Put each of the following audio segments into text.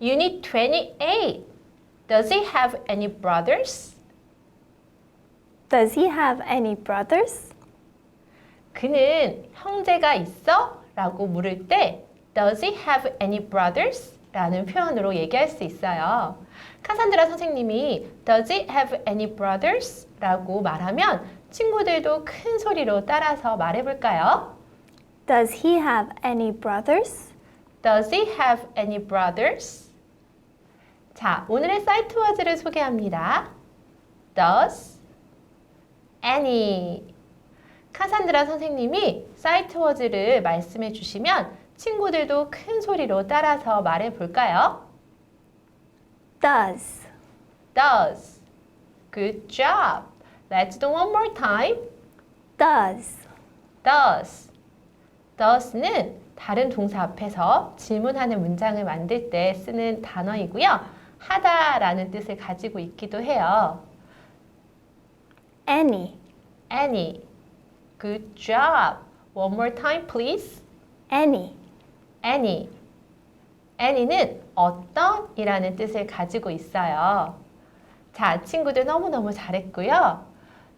Unit 28. Does he have any brothers? Does he have any brothers? 그는 형제가 있어? 라고 물을 때 Does he have any brothers? 라는 표현으로 얘기할 수 있어요. 카산드라 선생님이 Does he have any brothers? 라고 말하면 친구들도 큰 소리로 따라서 말해볼까요? Does he have any brothers? Does he have any brothers? 자, 오늘의 사이트 워즈를 소개합니다. Does any 카산드라 선생님이 사이트 워즈를 말씀해 주시면 친구들도 큰 소리로 따라서 말해 볼까요? Does. Does. Good job. Let's do one more time. Does. does. does는 다른 동사 앞에서 질문하는 문장을 만들 때 쓰는 단어이고요. 하다라는 뜻을 가지고 있기도 해요. Any. any. Good job. One more time, please. Any. any. any는 어떤 이라는 뜻을 가지고 있어요. 자, 친구들 너무너무 잘했고요.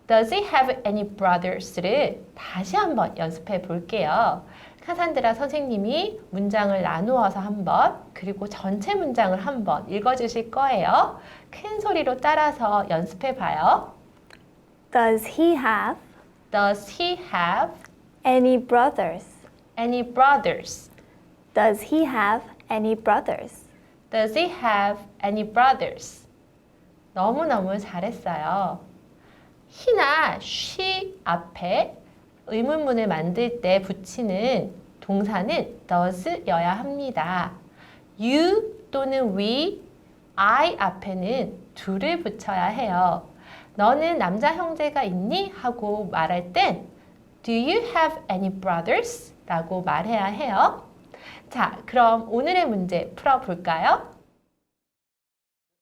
Does he have any brothers를 다시 한번 연습해 볼게요. 카산드라 선생님이 문장을 나누어서 한번 그리고 전체 문장을 한번 읽어주실 거예요. 큰 소리로 따라서 연습해 봐요. Does he have Does he have any brothers? any brothers? Does he have any brothers? Does he have any brothers? 너무너무 잘했어요. He나 she 앞에 의문문을 만들 때 붙이는 동사는 does여야 합니다. you 또는 we, I 앞에는 do를 붙여야 해요. 너는 남자 형제가 있니? 하고 말할 땐 Do you have any brothers? 라고 말해야 해요. 자, 그럼 오늘의 문제 풀어볼까요?